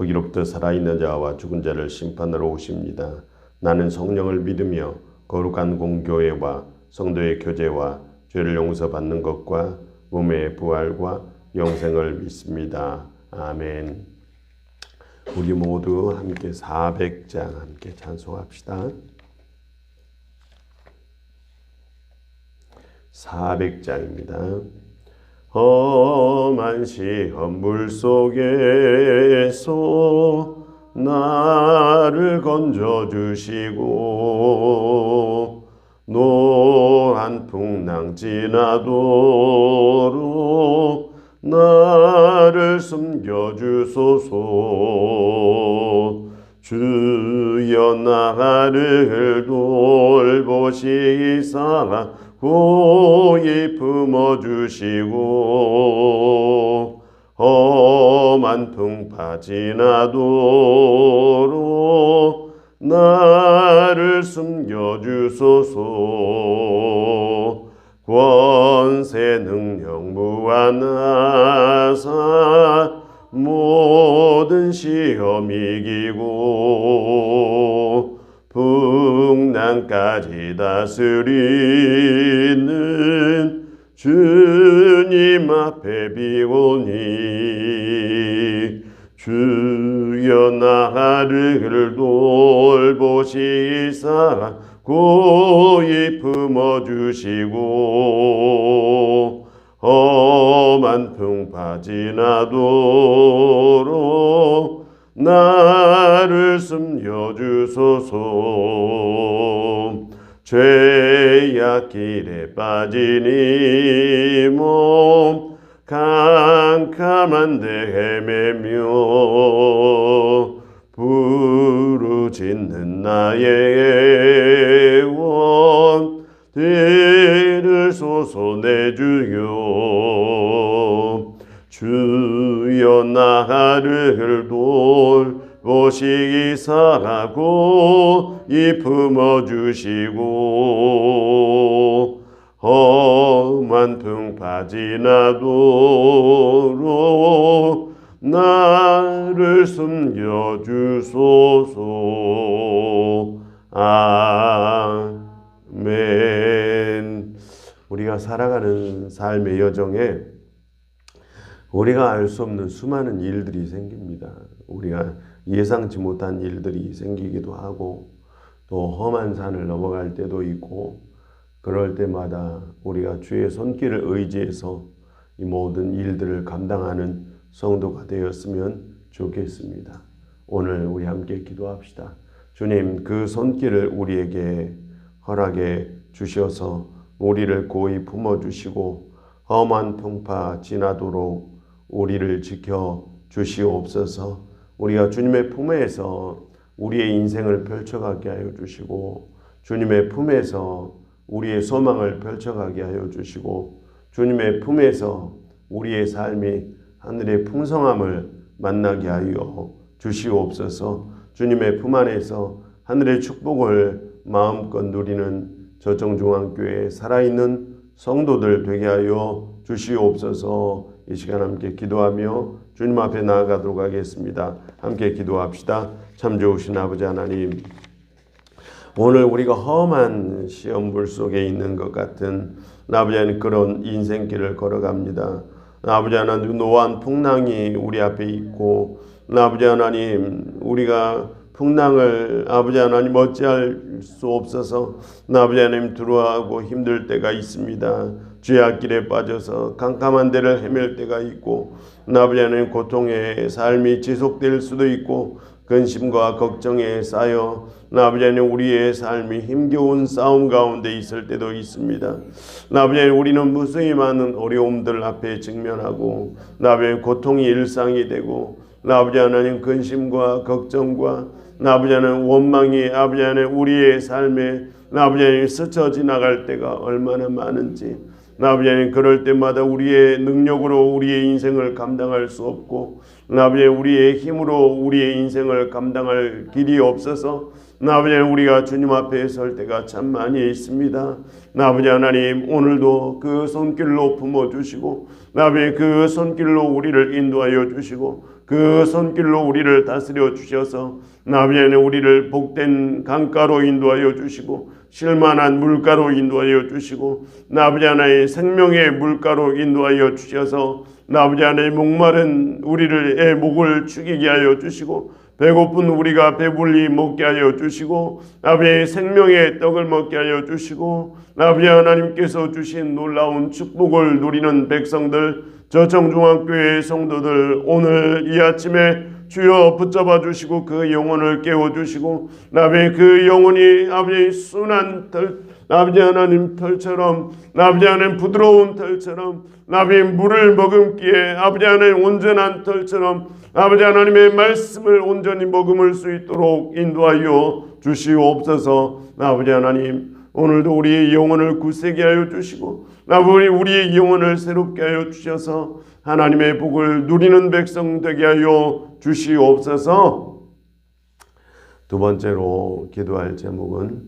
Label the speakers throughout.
Speaker 1: 거기로부터 살아있는 자와 죽은 자를 심판하러 오십니다. 나는 성령을 믿으며 거룩한 공교회와 성도의 교제와 죄를 용서받는 것과 몸의 부활과 영생을 믿습니다. 아멘. 우리 모두 함께 400장 함께 찬송합시다. 400장입니다. 험한 시험 물 속에서 나를 건져 주시고 노한 풍랑 지나도록 나를 숨겨 주소서. 주여 나를 돌보시사 고이 품어주시고 험한 풍파 지나도록 나를 숨겨주소서. 권세 능력 무한하사 모든 시험 이기고 풍랑까지 다스리는 주님 앞에 비오니 주여 나를 돌보시사 고이 품어주시고 험한 풍파 지나도록 나를 숨겨주소서 죄악길에 빠진 이몸 캄캄한데 헤매며 부르짖는 나의 원 들을 솟아내 주여 주여 나를 돌 보시기사고 이 품어주시고 험한 풍파 지나도록 나를 숨겨주소서 아멘 우리가 살아가는 삶의 여정에 우리가 알 수 없는 수많은 일들이 생깁니다. 우리가 예상치 못한 일들이 생기기도 하고 또 험한 산을 넘어갈 때도 있고 그럴 때마다 우리가 주의 손길을 의지해서 이 모든 일들을 감당하는 성도가 되었으면 좋겠습니다. 오늘 우리 함께 기도합시다. 주님 그 손길을 우리에게 허락해 주셔서 우리를 고이 품어 주시고 험한 풍파 지나도록 우리를 지켜 주시옵소서. 우리가 주님의 품에서 우리의 인생을 펼쳐가게 하여 주시고 주님의 품에서 우리의 소망을 펼쳐가게 하여 주시고 주님의 품에서 우리의 삶이 하늘의 풍성함을 만나게 하여 주시옵소서. 주님의 품 안에서 하늘의 축복을 마음껏 누리는 저정중앙교회 살아있는 성도들 되게 하여 주시옵소서. 이 시간 함께 기도하며 주님 앞에 나아가도록 하겠습니다. 함께 기도합시다. 참 좋으신 아버지 하나님. 오늘 우리가 험한 시험불 속에 있는 것 같은 아버지 하나님 그런 인생길을 걸어갑니다. 아버지 하나님 노한 풍랑이 우리 앞에 있고 아버지 하나님 우리가 풍랑을 아버지 하나님 어찌할 수 없어서 아버지 하나님 두려워하고 힘들 때가 있습니다. 죄악길에 빠져서 캄캄한 데를 헤맬 때가 있고 하나님 고통의 삶이 지속될 수도 있고 근심과 걱정에 쌓여 하나님 우리의 삶이 힘겨운 싸움 가운데 있을 때도 있습니다. 아버지 하나님 우리는 무수히 많은 어려움들 앞에 직면하고 아버지 고통이 일상이 되고 아버지 하나님 근심과 걱정과 아버지 하나님 원망이 아버지 하나님 우리의 삶에 아버지 하나님 스쳐 지나갈 때가 얼마나 많은지 하나님 그럴 때마다 우리의 능력으로 우리의 인생을 감당할 수 없고 아버지 우리의 힘으로 우리의 인생을 감당할 길이 없어서 아버지 우리가 주님 앞에 설 때가 참 많이 있습니다. 아버지 하나님 오늘도 그 손길로 품어 주시고 아버지 그 손길로 우리를 인도하여 주시고 그 손길로 우리를 다스려 주셔서 아버지 하나님 우리를 복된 강가로 인도하여 주시고 실만한 물가로 인도하여 주시고 아버지 하나님 생명의 물가로 인도하여 주셔서 아버지 하나님 목마른 우리를 의 목을 축이게 하여 주시고 배고픈 우리가 배불리 먹게 하여 주시고 아버지 생명의 떡을 먹게 하여 주시고 아버지 하나님께서 주신 놀라운 축복을 누리는 백성들 저청중학교의 성도들 오늘 이 아침에 주여 붙잡아 주시고 그 영혼을 깨워 주시고 아버지 그 영혼이 아버지 순한 털 아버지 하나님 털처럼 아버지 하나님 부드러운 털처럼 아버지 물을 머금기에 아버지 하나님 온전한 털처럼 아버지 하나님의 말씀을 온전히 머금을 수 있도록 인도하여 주시옵소서. 아버지 하나님 오늘도 우리의 영혼을 굳세게 하여 주시고 아버지 우리의 영혼을 새롭게 하여 주셔서 하나님의 복을 누리는 백성 되게 하여 주시옵소서. 두 번째로 기도할 제목은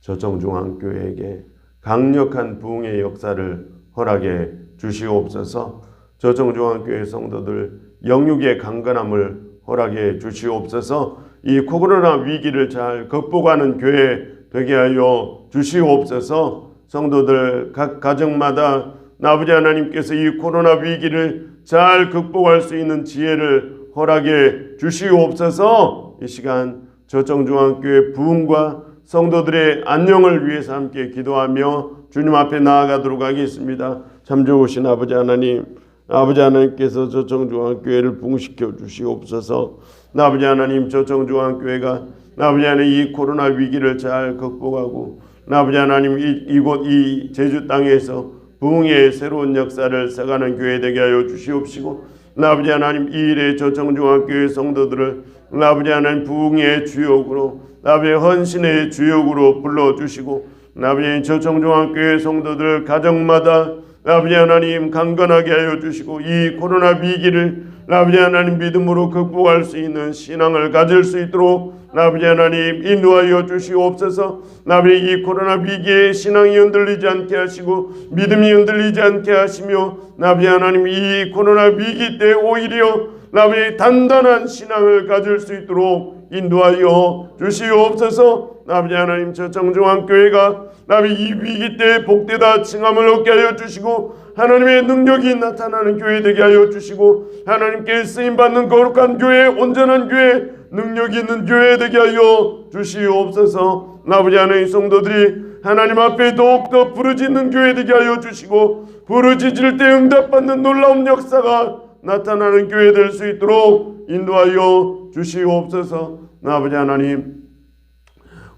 Speaker 1: 저청중앙교회에게 강력한 부흥의 역사를 허락해 주시옵소서. 저청중앙교회 성도들 영육의 강건함을 허락해 주시옵소서. 이 코로나 위기를 잘 극복하는 교회 되게 하여 주시옵소서. 성도들 각 가정마다 아버지 하나님께서 이 코로나 위기를 잘 극복할 수 있는 지혜를 허락해 주시옵소서 이 시간 저청중앙교회 부흥과 성도들의 안녕을 위해서 함께 기도하며 주님 앞에 나아가도록 하겠습니다. 참 좋으신 아버지 하나님, 아버지 하나님께서 저청중앙교회를 부흥시켜 주시옵소서. 아버지 하나님, 저청중앙교회가 아버지 하나님 이 코로나 위기를 잘 극복하고 아버지 하나님 이, 이곳 이 제주 땅에서 부흥의 새로운 역사를 써가는 교회 되게 하여 주시옵시고 아버지 하나님 이 일에 저청중앙교회 성도들을 아버지 하나님 부흥의 주역으로 아버지 헌신의 주역으로 불러주시고 아버지 저청중앙교회 성도들 가정마다 아버지 하나님 강건하게 하여 주시고 이 코로나 위기를 아버지 하나님 믿음으로 극복할 수 있는 신앙을 가질 수 있도록 아버지 하나님 인도하여 주시옵소서. 아버지 이 코로나 위기에 신앙이 흔들리지 않게 하시고 믿음이 흔들리지 않게 하시며 아버지 하나님 이 코로나 위기 때 오히려 아버지 단단한 신앙을 가질 수 있도록 인도하여 주시옵소서. 아버지 하나님 저 정중앙교회가 아버지 이 위기 때 복되다 칭함을 얻게 하여 주시고 하나님의 능력이 나타나는 교회 되게 하여 주시고 하나님께 쓰임 받는 거룩한 교회 온전한 교회 능력 있는 교회 되게 하여 주시옵소서. 아버지 하나님 성도들이 하나님 앞에 더욱더 부르짖는 교회 되게 하여 주시고 부르짖을 때 응답받는 놀라운 역사가 나타나는 교회 될 수 있도록 인도하여 주시옵소서. 아버지 하나님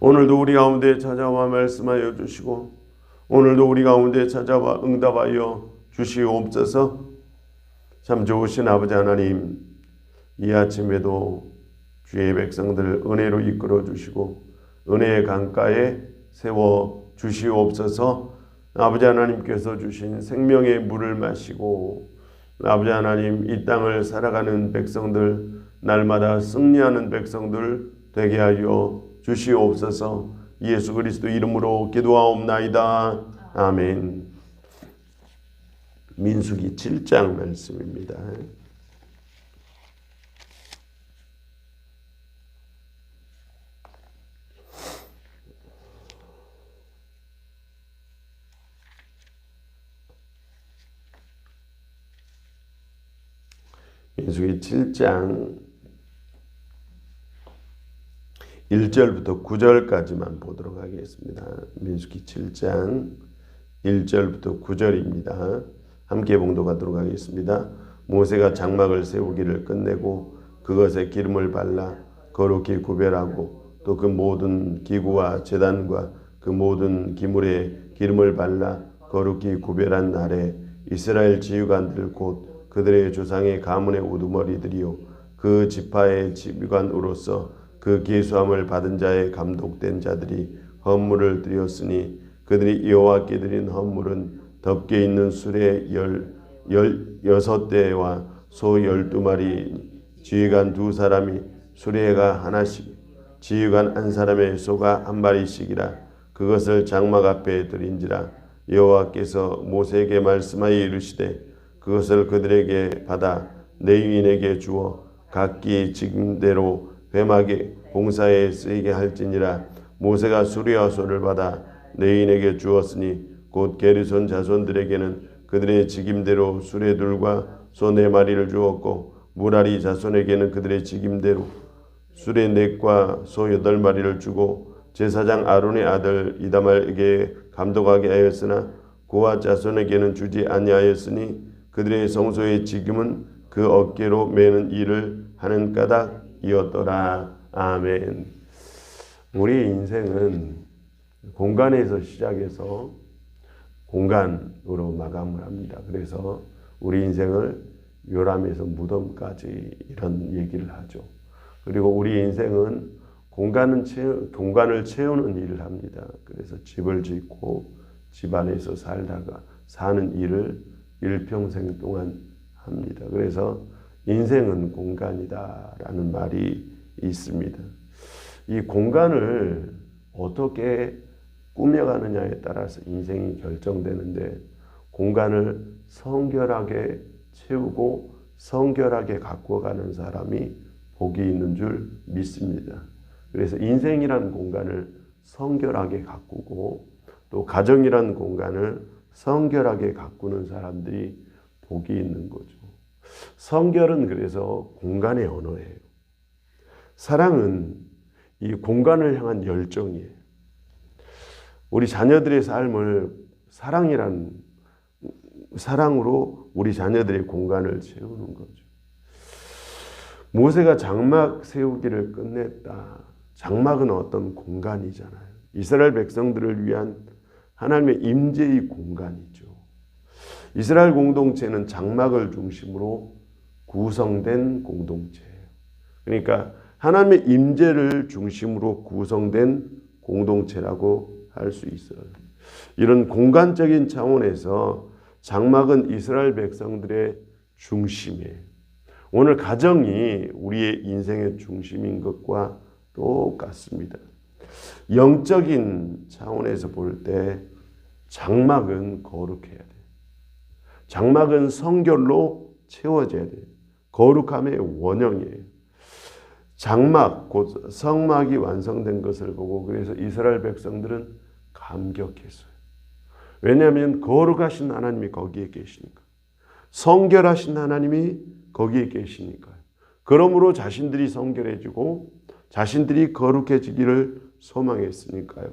Speaker 1: 오늘도 우리 가운데 찾아와 말씀하여 주시고 오늘도 우리 가운데 찾아와 응답하여 주시옵소서. 참 좋으신 아버지 하나님 이 아침에도 주의 백성들 은혜로 이끌어 주시고 은혜의 강가에 세워 주시옵소서. 아버지 하나님께서 주신 생명의 물을 마시고 아버지 하나님 이 땅을 살아가는 백성들 날마다 승리하는 백성들 되게 하여 주시옵소서 예수 그리스도 이름으로 기도하옵나이다 아멘 민수기 7장 말씀입니다. 민수기 7장 1절부터 9절까지만 보도록 하겠습니다. 민수기 7장 1절부터 9절입니다. 함께 봉독하도록 하겠습니다. 모세가 장막을 세우기를 끝내고 그것에 기름을 발라 거룩히 구별하고 또 그 모든 기구와 제단과 그 모든 기물에 기름을 발라 거룩히 구별한 날에 이스라엘 지휘관들 곧 그들의 조상의 가문의 우두머리들이요 그 지파의 지휘관으로서 그 계수함을 받은 자의 감독된 자들이 헌물을 드렸으니 그들이 여호와께 드린 헌물은 덮개 있는 수레 열, 열 여섯 대와 소 열두 마리 지휘관 두 사람이 수레가 하나씩 지휘관 한 사람의 소가 한 마리씩이라. 그것을 장막 앞에 드린지라. 여호와께서 모세에게 말씀하여 이르시되 그것을 그들에게 받아 내위인에게 주어 각기 직임대로 회막에 봉사에 쓰이게 할지니라. 모세가 수리와 소를 받아 내인에게 주었으니 곧 게르손 자손들에게는 그들의 직임대로 수레둘과 소네 마리를 주었고 무라리 자손에게는 그들의 직임대로 수레 넷과 소 여덟 마리를 주고 제사장 아론의 아들 이다말에게 감독하게 하였으나 고아 자손에게는 주지 아니하였으니 그들의 성소의 직임은 그 어깨로 매는 일을 하는 까닭 이었더라. 아멘. 우리 인생은 공간에서 시작해서 공간으로 마감을 합니다. 그래서 우리 인생을 요람에서 무덤까지 이런 얘기를 하죠. 그리고 우리 인생은 공간은 채우, 공간을 채우는 일을 합니다. 그래서 집을 짓고 집 안에서 살다가 사는 일을 일평생 동안 합니다. 그래서 인생은 공간이다 라는 말이 있습니다. 이 공간을 어떻게 꾸며가느냐에 따라서 인생이 결정되는데 공간을 성결하게 채우고 성결하게 가꾸어가는 사람이 복이 있는 줄 믿습니다. 그래서 인생이라는 공간을 성결하게 가꾸고 또 가정이라는 공간을 성결하게 가꾸는 사람들이 복이 있는 거죠. 성결은 그래서 공간의 언어예요. 사랑은 이 공간을 향한 열정이에요. 우리 자녀들의 삶을 사랑이란 사랑으로 우리 자녀들의 공간을 채우는 거죠. 모세가 장막 세우기를 끝냈다. 장막은 어떤 공간이잖아요. 이스라엘 백성들을 위한 하나님의 임재의 공간이죠. 이스라엘 공동체는 장막을 중심으로 구성된 공동체예요. 그러니까 하나님의 임재를 중심으로 구성된 공동체라고 할 수 있어요. 이런 공간적인 차원에서 장막은 이스라엘 백성들의 중심이에요. 오늘 가정이 우리의 인생의 중심인 것과 똑같습니다. 영적인 차원에서 볼 때 장막은 거룩해야 돼. 장막은 성결로 채워져야 돼. 거룩함의 원형이에요. 장막 곧 성막이 완성된 것을 보고 그래서 이스라엘 백성들은 감격했어요. 왜냐하면 거룩하신 하나님이 거기에 계시니까. 성결하신 하나님이 거기에 계시니까요. 그러므로 자신들이 성결해지고 자신들이 거룩해지기를 소망했으니까요.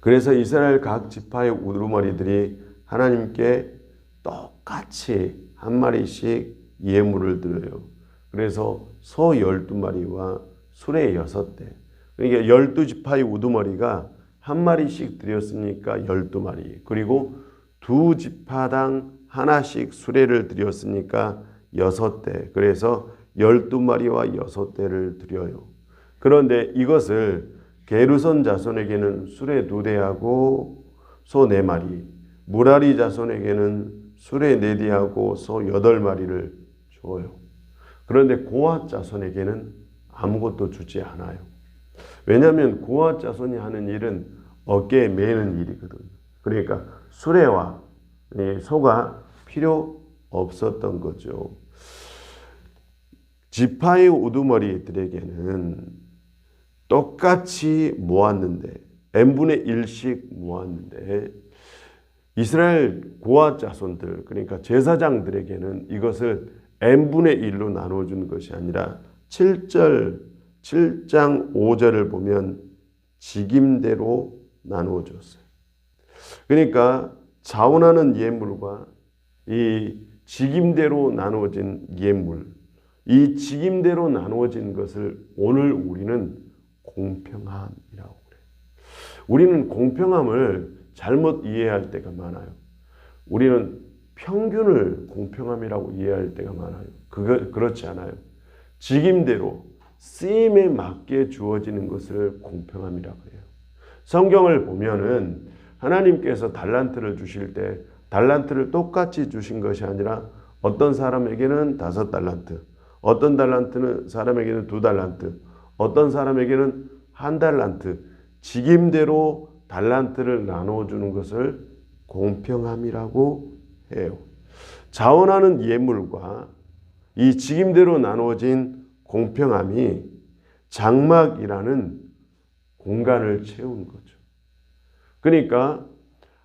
Speaker 1: 그래서 이스라엘 각 지파의 우두머리들이 하나님께 똑같이 한 마리씩 예물을 드려요. 그래서 소 열두 마리와 수레 여섯 대. 그러니까 열두 지파의 우두머리가 한 마리씩 드렸으니까 열두 마리. 그리고 두 지파당 하나씩 수레를 드렸으니까 여섯 대. 그래서 열두 마리와 여섯 대를 드려요. 그런데 이것을 게르선 자손에게는 수레 두 대하고 소네 마리, 무라리 자손에게는 대하고 소 여덟 마리를 줘요. 그런데 고아 자손에게는 아무것도 주지 않아요. 왜냐하면 고아 자손이 하는 일은 어깨에 매는 일이거든요. 그러니까 수레와 소가 필요 없었던 거죠. 지파의 우두머리들에게는 똑같이 모았는데 n분의 1씩 모았는데 이스라엘 고아 자손들 그러니까 제사장들에게는 이것을 n분의 1로 나눠 준 것이 아니라 7절 7장 5절을 보면 직임대로 나누어 줬어요. 그러니까 자원하는 예물과 이 직임대로 나누어진 예물, 이 직임대로 나누어진 것을 오늘 우리는 공평함이라고 그래요. 우리는 공평함을 잘못 이해할 때가 많아요. 우리는 평균을 공평함이라고 이해할 때가 많아요. 그거 그렇지 않아요. 직임대로 쓰임에 맞게 주어지는 것을 공평함이라고 해요. 성경을 보면은 하나님께서 달란트를 주실 때 달란트를 똑같이 주신 것이 아니라 어떤 사람에게는 다섯 달란트, 어떤 달란트는 사람에게는 두 달란트, 어떤 사람에게는 한 달란트, 직임대로 달란트를 나누어 주는 것을 공평함이라고 해요. 자원하는 예물과 이 직임대로 나누어진 공평함이 장막이라는 공간을 채운 거죠. 그러니까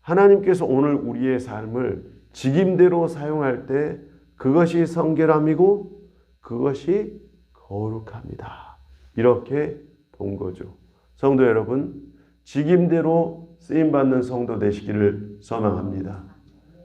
Speaker 1: 하나님께서 오늘 우리의 삶을 직임대로 사용할 때 그것이 성결함이고 그것이 거룩합니다. 이렇게 본 거죠. 성도 여러분, 직임대로 쓰임 받는 성도 되시기를 소망합니다.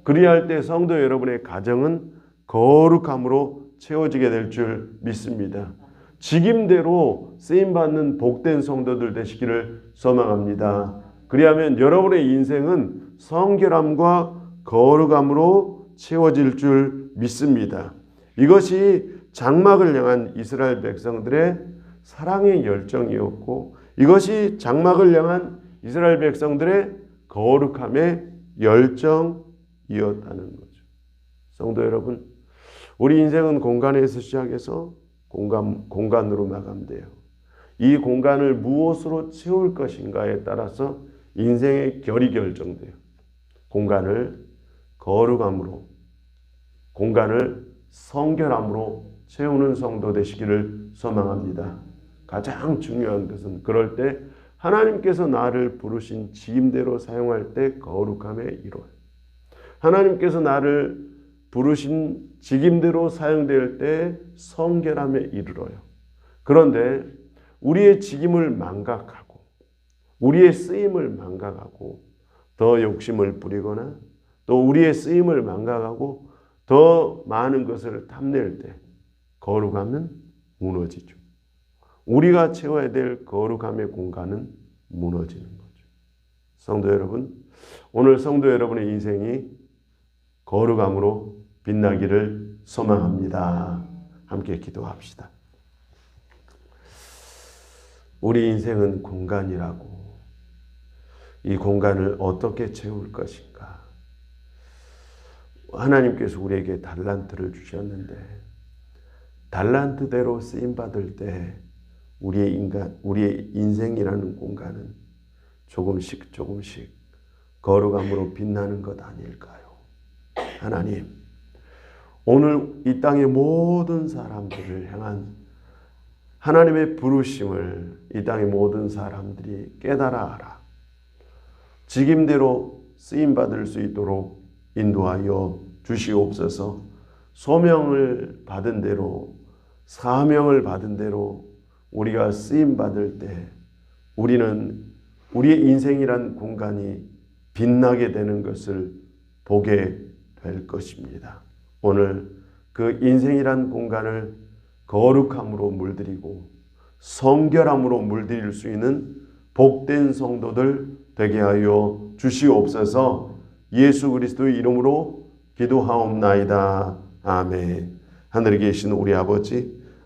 Speaker 1: 그리할 때 성도 여러분의 가정은 거룩함으로 채워지게 될 줄 믿습니다. 직임대로 쓰임 받는 복된 성도들 되시기를 소망합니다. 그리하면 여러분의 인생은 성결함과 거룩함으로 채워질 줄 믿습니다. 이것이 장막을 향한 이스라엘 백성들의 사랑의 열정이었고 이것이 장막을 향한 이스라엘 백성들의 거룩함의 열정이었다는 거죠. 성도 여러분, 우리 인생은 공간에서 시작해서 공간, 공간으로 마감돼요. 이 공간을 무엇으로 채울 것인가에 따라서 인생의 결이 결정돼요. 공간을 거룩함으로, 공간을 성결함으로 채우는 성도 되시기를 소망합니다. 가장 중요한 것은 그럴 때 하나님께서 나를 부르신 지임대로 사용할 때 거룩함에 이뤄요. 하나님께서 나를 부르신 직임대로 사용될 때 성결함에 이르러요. 그런데 우리의 직임을 망각하고 우리의 쓰임을 망각하고 더 욕심을 부리거나 또 우리의 쓰임을 망각하고 더 많은 것을 탐낼 때 거룩함은 무너지죠. 우리가 채워야 될 거룩함의 공간은 무너지는 거죠. 성도 여러분, 오늘 성도 여러분의 인생이 거룩함으로 빛나기를 소망합니다. 함께 기도합시다. 우리 인생은 공간이라고 이 공간을 어떻게 채울 것인가? 하나님께서 우리에게 달란트를 주셨는데 달란트대로 쓰임 받을 때 우리의 인간, 우리의 인생이라는 공간은 조금씩 조금씩 거룩함으로 빛나는 것 아닐까요? 하나님, 오늘 이 땅의 모든 사람들을 향한 하나님의 부르심을 이 땅의 모든 사람들이 깨달아 알아. 직임대로 쓰임 받을 수 있도록 인도하여 주시옵소서. 소명을 받은 대로 사명을 받은 대로 우리가 쓰임 받을 때 우리는 우리의 인생이란 공간이 빛나게 되는 것을 보게 될 것입니다. 오늘 그 인생이란 공간을 거룩함으로 물들이고 성결함으로 물들일 수 있는 복된 성도들 되게 하여 주시옵소서 예수 그리스도의 이름으로 기도하옵나이다. 아멘. 하늘에 계신 우리 아버지,